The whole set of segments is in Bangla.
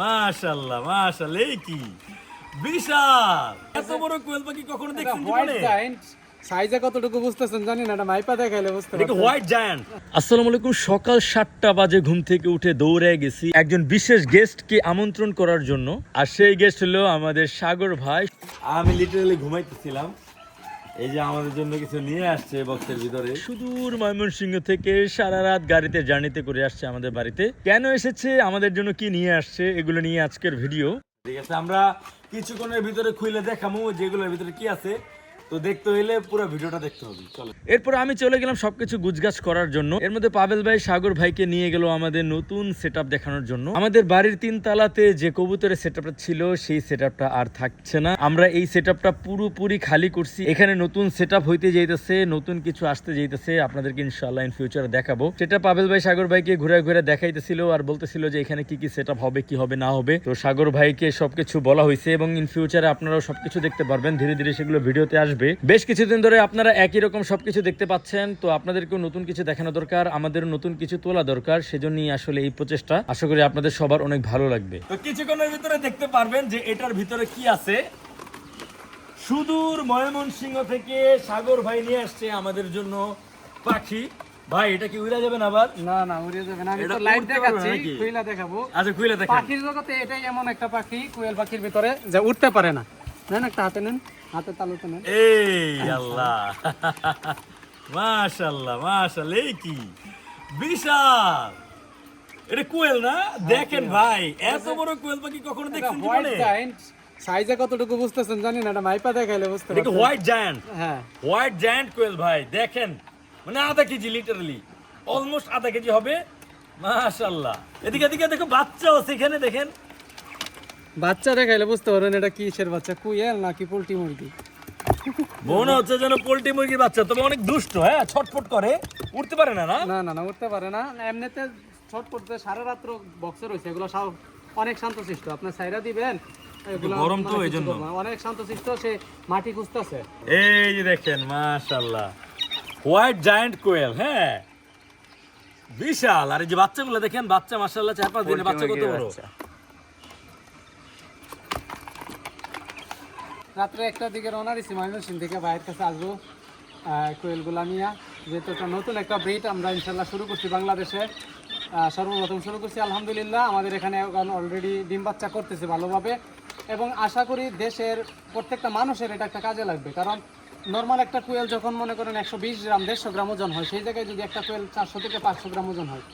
মাশাল্লাহ মাশাল্লাহ এই কি? বিশাল! এত বড় কোয়েল পাখি কখনো দেখছেন জীবনে সাইজে কতটুকু বুঝতেছেন জানি না এটা মাইপা দেখাইলে বুঝতে পারবেন হোয়াইট জায়ান্ট আসসালামু আলাইকুম সকাল সাতটা বাজে ঘুম থেকে উঠে দৌড়ে গেছি একজন বিশেষ গেস্টকে আমন্ত্রণ করার জন্য। আর সেই গেস্ট হলো আমাদের সাগর ভাই। আমি লিটারালি ঘুমাইতেছিলাম। এই যে আমাদের জন্য কিছু নিয়ে আসছে বক্সের ভিতরে। সুদূর ময়মনসিংহ থেকে সারা রাত গাড়িতে জার্নিতে করে আসছে আমাদের বাড়িতে। কেন এসেছে আমাদের জন্য কি নিয়ে আসছে এগুলো নিয়ে আজকের ভিডিও। ঠিক আছে আমরা কিছুক্ষণের ভিতরে খুলে দেখামু যেগুলোর ভিতরে কি আছে। তো দেখতে হইলে পুরো ভিডিওটা দেখতে হবে, চলো। এরপর আমি চলে গেলাম সবকিছু গুজগাছ করার জন্য। এর মধ্যে পাবেল ভাই, সাগর ভাইকে নিয়ে গেল আমাদের নতুন সেটআপ দেখানোর জন্য। আমাদের বাড়ির তিন তালাতে যে কবুতরের সেটআপটা ছিল, সেই সেটআপটা আর থাকছে না। আমরা এই সেটআপটা পুরোপুরি খালি করছি। এখানে নতুন সেটআপ হইতে যাইতেছে, নতুন কিছু আসতে যাইতেছে। আপনাদেরকে ইনশাআল্লাহ ইন ফিউচারে দেখাবো। সেটা পাবেল ভাই, সাগর ভাইকে ঘুরে ঘুরে দেখাইতেছিল আর বলতেছিল যে এখানে কি কি সেটআপ হবে, কি হবে, না হবে। তো সাগর ভাইকে সবকিছু বলা হয়েছে এবং ইন ফিউচারে আপনারাও সবকিছু দেখতে পারবেন। ধীরে ধীরে সেগুলো ভিডিওতে আসবে। বেশ কিছুদিন ধরে আপনারা একই রকম সবকিছু দেখতে পাচ্ছেন তো আপনাদেরকেও নতুন কিছু দেখানো দরকার আমাদের নতুন কিছু তোলা দরকার সেজন্যই আসলে এই প্রচেষ্টা। আশা করি আপনাদের সবার অনেক ভালো লাগবে। তো কিছুক্ষণের ভিতরে দেখতে পারবেন যে এটার ভিতরে কি আছে। সুদূর ময়মনসিংহ থেকে সাগর ভাই নিয়ে আসছে আমাদের জন্য পাখি। ভাই এটা কি উড়া যাবে না আবার? না না উড়িয়ে যাবে না। আমি তো লাইভ দেখাচ্ছি নাকি? খুইলা দেখাবো। আচ্ছা খুলে দেখেন। পাখির জগতে এটাই এমন একটা পাখি কোয়েল পাখির ভিতরে যে উঠতে পারে না। নেন একটা হাতে নেন হাতে তালুতে নেন। এই আল্লাহ। মাশাল্লাহ মাশাল্লাহ এই কি? বিশাল। এটা কোয়েল না? দেখেন ভাই এত বড় কোয়েল পাখি কখনো দেখছেন জীবনে? সাইজে কতটুকু বুঝতেছেন জানি না এটা মাইপা দেখাইলে বুঝতে এটা হোয়াইট জায়ান্ট হ্যাঁ। হোয়াইট জায়ান্ট কোয়েল ভাই দেখেন। মানে আধা কেজি লিটারালি অলমোস্ট আধা কেজি হবে। এদিকে এদিকে দেখো বাচ্চাও সেখানে দেখেন। বাচ্চা দেখাইলে বুঝতে পারবেন এটা কিসের বাচ্চা কুয়েল নাকি পোল্ট্রি মুরগি? মনে হচ্ছে যেন পোল্ট্রি মুরগির বাচ্চা তবে অনেক দুষ্ট হ্যাঁ? ছটফট করে। উঠতে পারে না না? না না না উঠতে পারে না। এমনিতে ছট করতে সারা রাত্র বক্সে রয়েছে এগুলো সব অনেক শান্তশিষ্ট। আপনার সাইরা দিবেন এগুলো গরম তো এই জন্য। অনেক শান্তশিষ্ট সে মাটি খুঁজতেছে। এই যে দেখেন মাশাল্লাহ হোয়াইট জায়ান্ট কোয়েল হ্যাঁ? বিশাল। আর এই যে বাচ্চাগুলো দেখেন বাচ্চা মাশাল্লাহ চার পাঁচ দিনের বাচ্চা কত বড়? রাত্রে একটা দিকে রওনা দিছি ময়মনসিং থেকে বাইরের কাছে আসব আহ, কোয়েলগুলা নিয়ে। যেহেতু একটা নতুন একটা ব্রিড আমরা ইনশাল্লাহ শুরু করছি বাংলাদেশে। সর্বপ্রথম শুরু করছি আলহামদুলিল্লাহ আমাদের এখন অলরেডি ডিম বাচ্চা করতেছে ভালোভাবে। এবং আশা করি দেশের প্রত্যেকটা মানুষের এটা একটা কাজে লাগবে কারণ নর্মাল একটা কোয়েল যখন মনে করেন একশো বিশ গ্রাম দেড়শো গ্রাম ওজন হয় সেই জায়গায় যদি একটা কোয়েল চারশো থেকে পাঁচশো গ্রাম ওজন হয়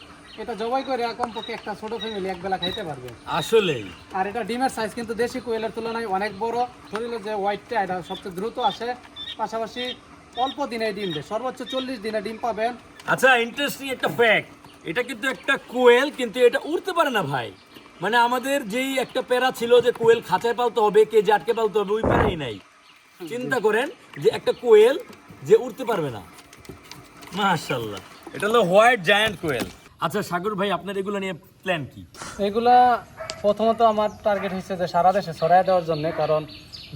এটা জবাই করে কমপক্ষে একটা ছোট ফ্যামিলি একবেলা খাইতে পারবে। আসলেই। আর এটা ডিমের সাইজ কিন্তু দেশি কোয়েলের তুলনায় অনেক বড়। শরীরে যে হোয়াইটটা এটা সবচেয়ে দ্রুত আসে। পাশাপাশি অল্প দিনে ডিম দেয়। সর্বোচ্চ চল্লিশ দিনে ডিম পাবেন। আচ্ছা ইন্টারেস্টিং একটা ফ্যাক্ট এটা কিন্তু একটা কোয়েল কিন্তু এটা উড়তে পারে না ভাই। মানে আমাদের যেই একটা প্যারা ছিল যে কোয়েল খাঁচায় পালতে হবে কে যে আটকে পালতে হবে ওই প্যারাই নাই। চিন্তা করেন যে একটা কোয়েল যে উড়তে পারবে না। মাশাল্লাহ এটা হলো হোয়াইট জায়ান্ট কোয়েল। আচ্ছা সাগর ভাই, আপনার এগুলো নিয়ে প্ল্যান কি? এগুলা প্রথমত আমার টার্গেট হচ্ছে যে সারা দেশে ছড়াই দেওয়ার জন্য, কারণ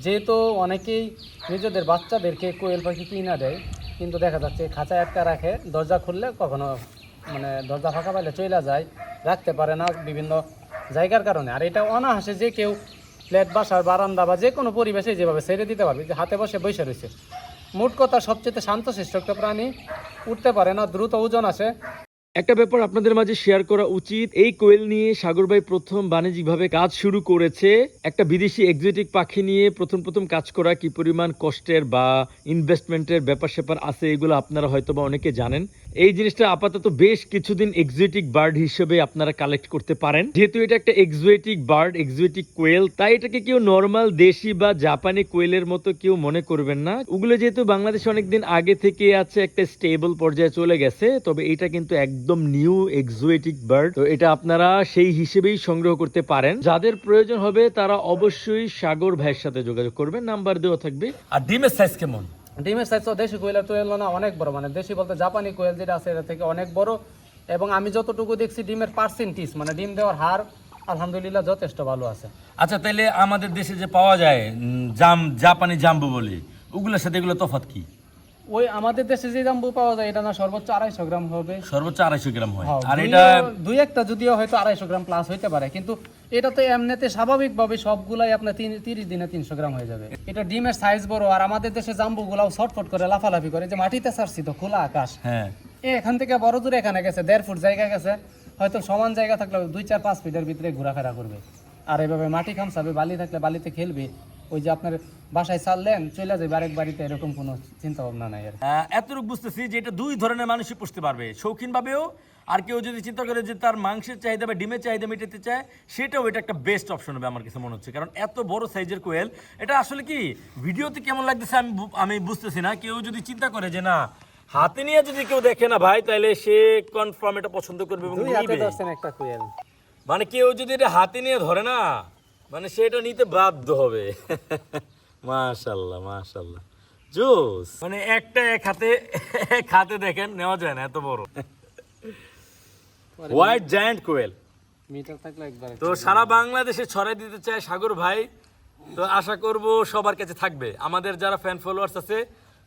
যেহেতু অনেকেই নিজেদের বাচ্চাদেরকে কোয়েল পাখি কিনা দেয়, কিন্তু দেখা যাচ্ছে খাঁচায় আটকা রাখে, দরজা খুললে কখনো মানে দরজা ফাঁকা পাইলে চলে যায়, রাখতে পারে না বিভিন্ন জায়গার কারণে। আর এটা অনাহাসে যে কেউ ফ্ল্যাট বাসার বারান্দা বা যে কোনো পরিবেশে যেভাবে ছেড়ে দিতে পারবে, যে হাতে বসে বসে রয়েছে। মোট কথা, সবচেয়ে শান্তশিষ্ট একটা প্রাণী উঠতে পারে না, দ্রুত ওজন আসে। একটা ব্যাপার আপনাদের মাঝে শেয়ার করা উচিত। এই কোয়েল নিয়ে সাগর ভাই প্রথম বাণিজ্যিকভাবে কাজ শুরু করেছে। একটা বিদেশি এক্সোটিক পাখি নিয়ে প্রথম প্রথম কাজ করা কি পরিমাণ কষ্টের বা ইনভেস্টমেন্টের ব্যাপার স্যাপার আছে, এগুলো আপনারা হয়তো বা অনেকে জানেন। এই জিনিসটা আপাতত বেশ কিছুদিন এক্সোটিক বার্ড হিসেবে আপনারা কালেক্ট করতে পারেন। যেহেতু এটা একটা এক্সোটিক বার্ড এক্সোটিক কোয়েল তাই এটাকে কেউ নর্মাল দেশি বা জাপানি কোয়েলের মতো কেউ মনে করবেন না। ওগুলো যেহেতু বাংলাদেশে অনেকদিন আগে থেকে আছে, একটা স্টেবল পর্যায়ে চলে গেছে, তবে এটা কিন্তু একদম নিউ এক্সোটিক বার্ড তো এটা আপনারা সেই হিসেবেই সংগ্রহ করতে পারেন। যাদের প্রয়োজন হবে, তারা অবশ্যই সাগর ভাইয়ের সাথে যোগাযোগ করবেন, নাম্বার দেওয়া থাকবে। আর ডিমের সাইজ কেমন? ডিমের সাইজ তো দেশি কোয়েলের তুলনা অনেক বড় মানে দেশি বলতে জাপানি কোয়েল যেটা আছে, এটা থেকে অনেক বড়। এবং আমি যতটুকু দেখছি ডিমের পার্সেন্টেজ মানে ডিম দেওয়ার হার, আলহামদুলিল্লাহ যথেষ্ট ভালো আছে। আচ্ছা তাহলে আমাদের দেশে যে পাওয়া যায় জাম, জাপানি জাম্বু বলে, ওগুলোর সাথে এগুলো তফাৎ কি? ওই আমাদের দেশে যে জাম্বু পাওয়া যায় এটা না সর্বোচ্চ আড়াইশো গ্রাম হবে। সর্বোচ্চ আড়াইশো গ্রাম হয়। হ্যাঁ, আর এটা দুই একটা যদিও হয়তো আড়াইশো গ্রাম প্লাস হইতে পারে কিন্তু এটা তো এমনিতে স্বাভাবিকভাবে সবগুলাই আপনার তিন তিরিশ দিনে তিনশো গ্রাম হয়ে যাবে। এটা ডিমের সাইজ বড় আর আমাদের দেশে জাম্বুগুলাও ছটফট করে লাফালাফি করে যে মাটিতে ছাড়ছি তো খোলা আকাশ। হ্যাঁ। এ এখান থেকে বড় দূরে এখানে গেছে দেড় ফুট জায়গা গেছে। হয়তো সমান জায়গা থাকলে দুই চার পাঁচ ফিটের ভিতরে ঘোরাফেরা করবে। আর এভাবে মাটি খামসাবে বালি থাকলে বালিতে খেলবে। ওই যে আপনার বাসায় চাললেন চলে যাবে আরেক বাড়িতে এরকম কোনো চিন্তা ভাবনা নাই আর এতটুকু বুঝতেছি যে এটা দুই ধরনের মানুষই পুষতে পারবে। শৌখিনভাবেও আর কেউ যদি চিন্তা করে যে তার মাংসের চাহিদা বা ডিমের চাহিদা মেটাতে চায় সেটাও এটা একটা বেস্ট অপশন হবে আমার কাছে মনে হচ্ছে। কারণ এত বড় সাইজের কোয়েল এটা আসলে কি ভিডিওতে কেমন লাগতেছে আমি আমি বুঝতেছি না। কেউ যদি চিন্তা করে যে না হাতে নিয়ে যদি কেউ দেখে না ভাই তাহলে সে কনফার্ম এটা পছন্দ করবে এবং মানে কেউ যদি এটা হাতে নিয়ে ধরে না মানে সেটা নিতে বাধ্য হবে। মাশাল্লাহ মাশাল্লাহ জোস। মানে একটা এক হাতে এক হাতে দেখেন নেওয়া যায় না এত বড়। হোয়াইট জায়ান্ট কোয়েল মিটার থাকলে একবার তো সারা বাংলাদেশে ছড়াই দিতে চায় সাগর ভাই। তো আশা করব সবার কাছে থাকবে। আমাদের যারা ফ্যান ফলোয়ার্স আছে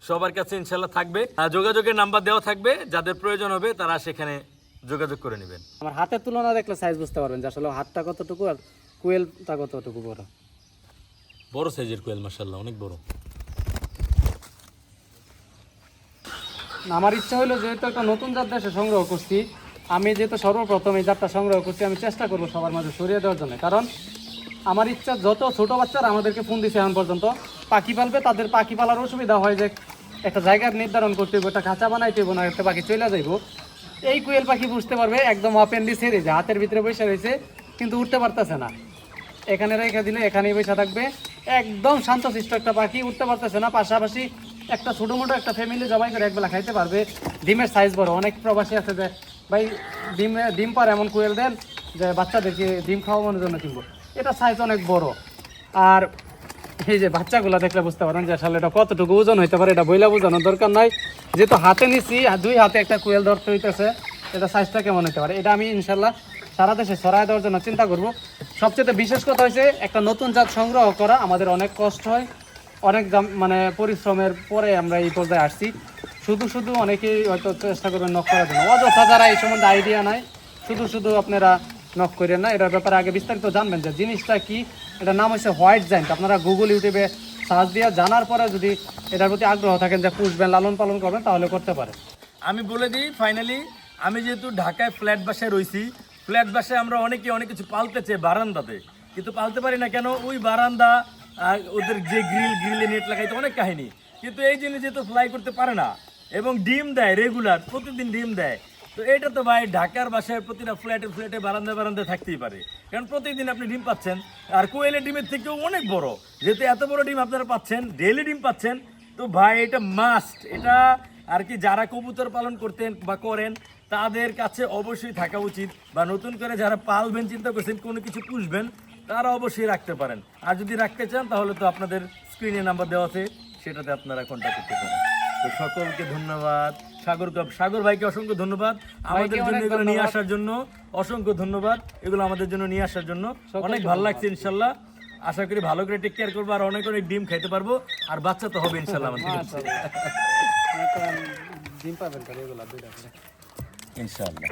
সবার কাছে ইনশাল্লাহ থাকবে। আর যোগাযোগের নাম্বার দেওয়া থাকবে। যাদের প্রয়োজন হবে তারা সেখানে যোগাযোগ করে নেবেন। আমার হাতের তুলনা দেখলে সাইজ বুঝতে পারবেন যে আসলে হাতটা কতটুকু আর কোয়েলটা কতটুকু বড়? বড় সাইজের কোয়েল মাসাল্লাহ অনেক বড়। আমার ইচ্ছা হলো যেহেতু একটা নতুন জাত দেশে সংগ্রহ করছি আমি যেহেতু সর্বপ্রথম এই জাতটা সংগ্রহ করছি আমি চেষ্টা করব সবার মাঝে ছড়িয়ে দেওয়ার জন্য। কারণ আমার ইচ্ছা যত ছোট বাচ্চারা আমাদেরকে ফোন দিছে এখন পর্যন্ত পাখি পালবে তাদের পাখি পালার অসুবিধা হয় যে একটা জায়গার নির্ধারণ করতে হবে একটা খাঁচা বানাইতে হবে না একটা পাখি চলে যাইব। এই কুয়েল পাখি বুঝতে পারবে একদম অপেন্ডি ছেড়ে যে হাতের ভিতরে বসে রয়েছে কিন্তু উঠতে পারতেছে না। এখানে রেখে দিলে এখানেই বসে থাকবে। একদম শান্তশিষ্ট একটা পাখি, উঠতে পারতেছে না। পাশাপাশি একটা ছোটো মোটো একটা ফ্যামিলি জবাই করে একবেলা খাইতে পারবে। ডিমের সাইজ বড়। অনেক প্রবাসী আছে যে, ভাই, ডিম ডিম পার এমন কুয়েল দেন যে বাচ্চাদেরকে ডিম খাওয়ানোর জন্য কিনবো। এটা সাইজ অনেক বড়। আর এই যে বাচ্চাগুলো দেখলে বুঝতে পারেন যে আসলে এটা কতটুকু ওজন হইতে পারে, এটা বইলা বোঝানোর দরকার নাই। যেহেতু হাতে নিছি দুই হাতে একটা কুয়েল ধরতে হইতেছে, এটা সাইজটা কেমন হইতে পারে? এটা আমি ইনশাল্লাহ সারা দেশে ছড়াই দেওয়ার জন্য চিন্তা করব। সবচেয়ে বিশেষ কথা হয়েছে একটা নতুন জাত সংগ্রহ করা আমাদের অনেক কষ্ট হয়। অনেক মানে পরিশ্রমের পরে আমরা এই পর্যায়ে আসছি। শুধু শুধু অনেকেই হয়তো চেষ্টা করবেন নক করার জন্য। অযথা যারা এই সম্বন্ধে আইডিয়া নাই, শুধু শুধু আপনারা নক করেন না। এটার ব্যাপারে আগে বিস্তারিত জানবেন যে জিনিসটা কি, এটার নাম হচ্ছে হোয়াইট জাইন্ট আপনারা গুগল ইউটিউবে সার্চ দিয়ে জানার পরে যদি এটার প্রতি আগ্রহ থাকেন যে পুষবেন, লালন পালন করবেন, তাহলে করতে পারে আমি বলে দিই ফাইনালি আমি যেহেতু ঢাকায় ফ্ল্যাট বাসায় রয়েছি ফ্ল্যাট বাসায় আমরা অনেকে অনেক কিছু পালতে চাই বারান্দাতে। কিন্তু পালতে পারি না কেন, ওই বারান্দা ওদের যে গ্রিল, গ্রিলে নেট লাগাইতে অনেক কাহিনী। কিন্তু এই জিনিস যেহেতু ফ্লাই করতে পারে না। এবং ডিম দেয় রেগুলার প্রতিদিন ডিম দেয়। তো এটা তো ভাই ঢাকার বাসায় প্রতিটা ফ্ল্যাটে ফ্ল্যাটে বারান্দা বারান্দায় থাকতেই পারে। কারণ প্রতিদিন আপনি ডিম পাচ্ছেন। আর কোয়েলের ডিমের থেকেও অনেক বড়। যেহেতু এত বড় ডিম আপনারা পাচ্ছেন ডেইলি ডিম পাচ্ছেন, তো ভাই এটা মাস্ট এটা আর কি যারা কবুতর পালন করতেন বা করেন তাদের কাছে অবশ্যই থাকা উচিত বা নতুন করে যারা পালবেন চিন্তা করছেন কোনো কিছু পুষবেন তারা অবশ্যই রাখতে পারেন। আর যদি রাখতে চান তাহলে তো আপনাদের স্ক্রিনে নাম্বার দেওয়া আছে সেটাতে আপনারা কন্ট্যাক্ট করতে পারেন। তো সকলকে ধন্যবাদ। সাগর সাগর ভাইকে অসংখ্য ধন্যবাদ। আমাদের জন্য এগুলো নিয়ে আসার জন্য অসংখ্য ধন্যবাদ। এগুলো আমাদের জন্য নিয়ে আসার জন্য অনেক ভালো লাগছে ইনশাল্লাহ। আশা করি ভালো করে টেক কেয়ার করব আর অনেক অনেক ডিম খাইতে পারব। আর বাচ্চা তো হবে ইনশাল্লাহ আমাদের। ডিম পাবেন করে এগুলো দুইটা করে। ইনশাআল্লাহ।